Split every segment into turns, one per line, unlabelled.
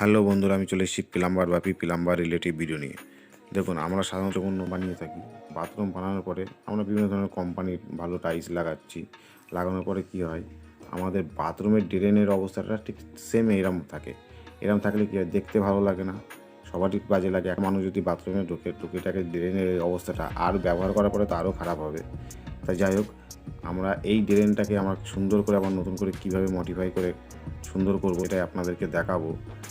Hello বন্ধুরা, আমি চলে এসেছি প্লাম্বার বা প্লাম্বার রিলেটিভ ভিডিও নিয়ে। দেখুন, আমরা সাধারণত কোনো বানিয়ে থাকি। বাথরুম বানানোর পরে আমরা বিভিন্ন ধরনের কোম্পানির ভালো টাইলস লাগাচ্ছি। লাগানোর পরে কি হয়, আমাদের বাথরুমের ড্রেনের অবস্থাটা ঠিক সেম এরম থাকে। এরম থাকলে কি হয়, দেখতে ভালো লাগে না। সবারই বাজে লাগে। এক মানুষ যদি বাথরুমে ঢুকে, টুকিটাকে ড্রেনের অবস্থাটা আর ব্যবহার করার পরে তো আরও খারাপ হবে। তাই যাই হোক, আমরা এই ড্রেনটাকে আমরা সুন্দর করে আবার নতুন করে কীভাবে মডিফাই করে সুন্দর করব, এটাই আপনাদেরকে দেখাবো।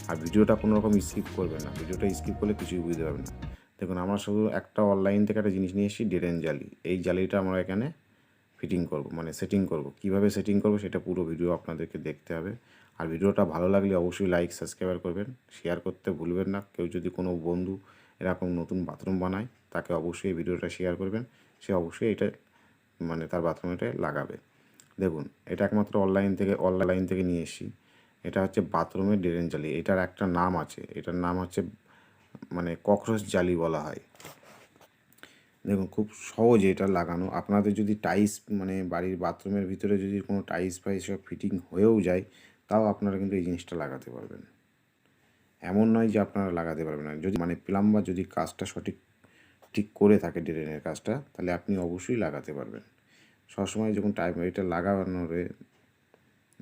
আর ভিডিওটা কোনো রকম স্কিপ করবেন না। ভিডিওটা স্কিপ করলে কিছুই বুঝতে পারবেন না। দেখুন, আমরা শুধু একটা অনলাইন থেকে একটা জিনিস নিয়ে এসেছি ড্রেন জালি এই জালিটা আমরা এখানে ফিটিং করব মানে সেটিং করব। কীভাবে সেটিং করব সেটা পুরো ভিডিও আপনাদেরকে দেখতে হবে। আর ভিডিওটা ভালো লাগলে অবশ্যই লাইক সাবস্ক্রাইবার করবেন। শেয়ার করতে ভুলবেন না। কেউ যদি কোনো বন্ধু এরকম নতুন বাথরুম বানায়, তাকে অবশ্যই ভিডিওটা শেয়ার করবেন। সে অবশ্যই এটা মানে তার বাথরুমেটা লাগাবে। দেখুন, এটা একমাত্র অনলাইন থেকে অনলাইন থেকে নিয়ে এসেছি। এটা হচ্ছে বাথরুমের ড্রেন জালি এটার একটা নাম আছে, এটার নাম হচ্ছে মানে ককরোচ জালি বলা হয়। দেখুন, খুব সহজে এটা লাগানো। আপনাদের যদি টাইস মানে বাড়ির বাথরুমের ভিতরে যদি কোনো টাইস ফাইস সব ফিটিং হয়েও যায়, তাও আপনারা কিন্তু এই জিনিসটা লাগাতে পারবেন। এমন নয় যে আপনারা লাগাতে পারবেন না। যদি মানে প্লাম্বার যদি কাজটা সঠিক, ঠিক করে থাকে ড্রেনের কাজটা, তাহলে আপনি অবশ্যই লাগাতে পারবেন। সবসময় যখন টাইম, এটা লাগানোর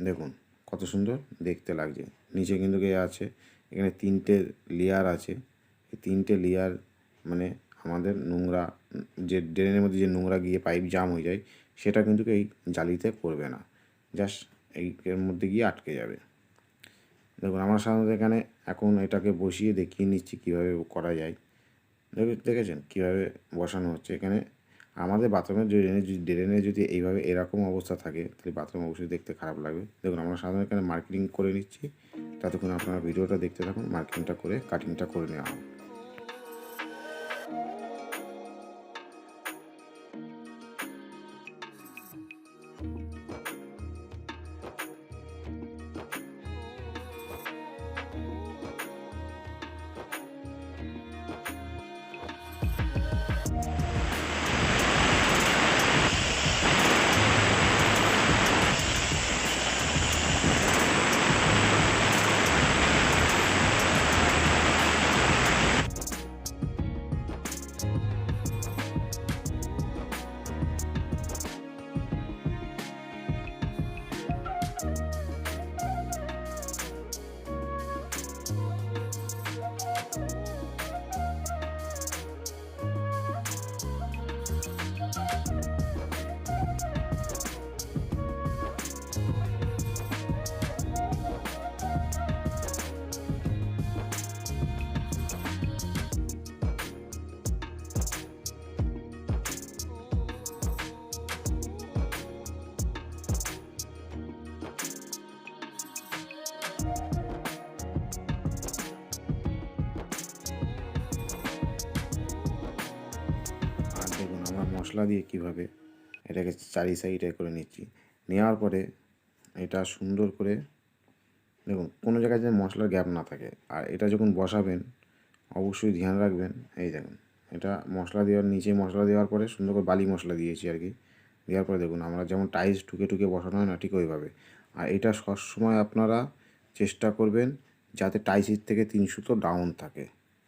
দেখুন কত সুন্দর দেখতে লাগছে। নিচে কিন্তু এ আছে, এখানে তিনটে লেয়ার আছে। এই তিনটে লেয়ার মানে আমাদের নোংরা, যে ড্রেনের মধ্যে যে নোংরা গিয়ে পাইপ জাম হয়ে যায়, সেটা কিন্তু এই জালিতে করবে না। জাস্ট এই এর মধ্যে গিয়ে আটকে যাবে। দেখুন, আমার সাধারণত এখানে এখন এটাকে বসিয়ে দেখিয়ে নিচ্ছি কীভাবে করা যায়। দেখে- দেখেছেন কীভাবে বসানো হচ্ছে? এখানে আমাদের বাথরুমের ড্রেনে যদি ড্রেনে যদি এইভাবে এরকম অবস্থা থাকে, তাহলে বাথরুম অবশ্যই দেখতে খারাপ লাগবে। দেখুন, আমরা সাধারণত এখানে মার্কেটিং করে নিচ্ছি। ততক্ষণ আপনারা ভিডিওটা দেখতে থাকুন মার্কেটিংটা করে কাটিংটা করে নেওয়া হবে। মশলা দিয়ে কীভাবে এটাকে চারি সাইডে করে নিচ্ছি। নেওয়ার পরে এটা সুন্দর করে দেখুন, কোনো জায়গায় যেন মশলার গ্যাপ না থাকে। আর এটা যখন বসাবেন, অবশ্যই ধ্যান রাখবেন। এই দেখুন, এটা মশলা দেওয়ার, নিচে মশলা দেওয়ার পরে সুন্দর করে বালি মশলা দিয়েছি আর কি। দেওয়ার পরে দেখুন, আমরা যেমন টাইলস ঠুকে ঠুকে বসানো হয় না, ঠিক ওইভাবে। আর এটা সবসময় আপনারা চেষ্টা করবেন যাতে টাইসির থেকে তিন সুতো ডাউন থাকে।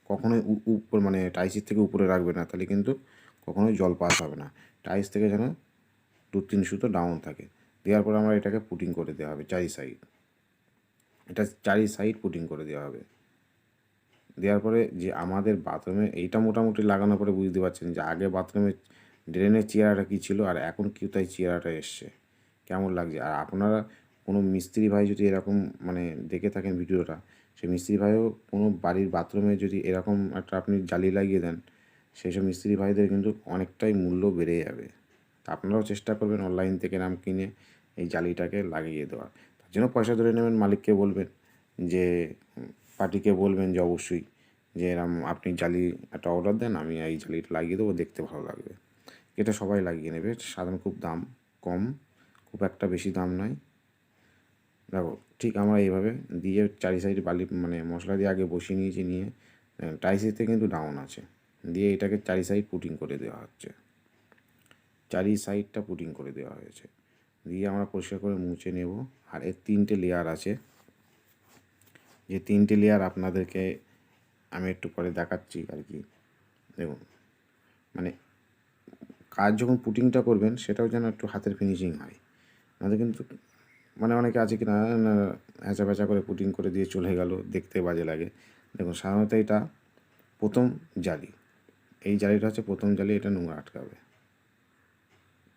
কখনোই উপর মানে টাইসির থেকে উপরে রাখবে না, তাহলে কিন্তু কখনোই জল পাস হবে না। টাইস থেকে যেন দু তিন সুতো ডাউন থাকে। দেওয়ার পরে আমরা এটাকে পুটিং করে দেওয়া হবে চারি সাইড এটা চারি সাইড পুটিং করে দেওয়া হবে। দেওয়ার পরে যে আমাদের বাথরুমে এইটা মোটামুটি লাগানোর পরে বুঝতে পারছেন যে আগে বাথরুমে ড্রেনের চেয়ারাটা কী ছিল আর এখন কি তাই চেয়ারাটা এসছে। কেমন লাগছে? আর আপনারা কোনো মিস্ত্রি ভাই যদি এরকম মানে দেখে থাকেন ভিডিওটা, সেই মিস্ত্রি ভাইও কোনো বাড়ির বাথরুমে যদি এরকম একটা আপনি জালি লাগিয়ে দেন সেই সব মিস্ত্রি ভাইদের কিন্তু অনেকটাই মূল্য বেড়ে যাবে। আপনারাও চেষ্টা করবেন অনলাইন থেকে নাম কিনে এই জালিটাকে লাগিয়ে দেওয়ার। তার জন্য পয়সা ধরে নেবেন, মালিককে বলবেন যে, পার্টিকে বলবেন যে, অবশ্যই যে, এরম আপনি জালি একটা অর্ডার দেন, আমি এই জালিটা লাগিয়ে দেবো, দেখতে ভালো লাগবে। এটা সবাই লাগিয়ে নেবে। সাধারণ খুব দাম কম, খুব একটা বেশি দাম নয়। দেখো, ঠিক আমরা এইভাবে দিয়ে চারি সাইডে বালি মানে মশলা দিয়ে আগে বসিয়ে নিয়েছি, নিয়ে টাইসিতে কিন্তু ডাউন আছে। দিয়ে এটাকে চারি সাইড পুটিং করে দেওয়া হচ্ছে। চারি সাইডটা পুটিং করে দেওয়া হয়েছে। দিয়ে আমরা পরিষ্কার করে মুছে নেব। আর এর তিনটে লেয়ার আছে। যে তিনটে লেয়ার আপনাদেরকে আমি একটু পরে দেখাচ্ছি আর কি। দেখুন মানে কাজ যখন পুটিংটা করবেন, সেটাও যেন একটু হাতের ফিনিশিং হয়। নাহলে কিন্তু মানে অনেকে আছে কি না হ্যাঁচা প্যাঁচা করে পুটিং করে দিয়ে চলে গেল, দেখতে বাজে লাগে। দেখুন, সাধারণত এটা প্রথম জালি এই জালিটা হচ্ছে প্রথম জালি, এটা নোংরা আটকাবে।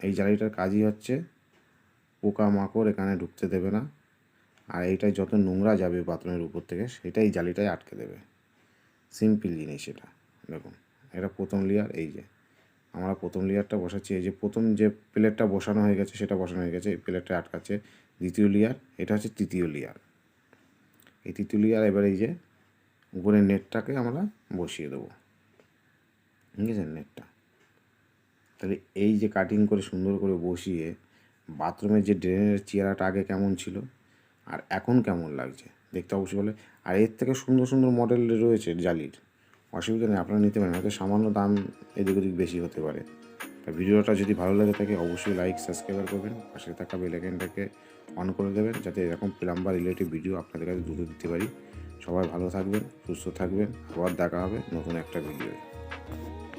এই জালিটার কাজই হচ্ছে পোকা মাকড় এখানে ঢুকতে দেবে না। আর এইটাই যত নোংরা যাবে বাথরুমের উপর থেকে, সেটাই জালিটাই আটকে দেবে। সিম্পল জিনিস এটা, দেখুন। এটা প্রথম লেয়ার এই যে। আমরা প্রথম লেয়ারটা বসাচ্ছি, এই যে প্রথম যে প্লেটটা বসানো হয়ে গেছে, সেটা বসানো হয়ে গেছে, এই প্লেটটা আটকাচ্ছে। দ্বিতীয় লেয়ার এটা হচ্ছে তৃতীয় লেয়ার এই তৃতীয় লেয়ার এবার এই যে উপরের নেটটাকে আমরা বসিয়ে দেবো। আছে নেটটা? তাহলে এই যে কাটিং করে সুন্দর করে বসিয়ে বাথরুমের যে ড্রেনের চেয়ারাটা আগে কেমন ছিল? আর এখন কেমন লাগছে? দেখতে অবশ্যই বলে আর এর থেকে সুন্দর সুন্দর মডেল রয়েছে জালির। অসুবিধা নেই, আপনারা নিতে পারেন। হয়তো সামান্য দাম এদিক ওদিক বেশি হতে পারে। তা ভিডিওটা যদি ভালো লাগে থাকে, অবশ্যই লাইক সাবস্ক্রাইব করবেন। পাশে থাকা বেলাইকেনটাকে অন করে দেবেন, যাতে এরকম প্লাম্বার রিলেটিভ ভিডিও আপনাদের কাছে দ্রুত দিতে পারি। সবাই ভালো থাকবেন, সুস্থ থাকবেন। আবার দেখা হবে নতুন একটা ভিডিও Thank you.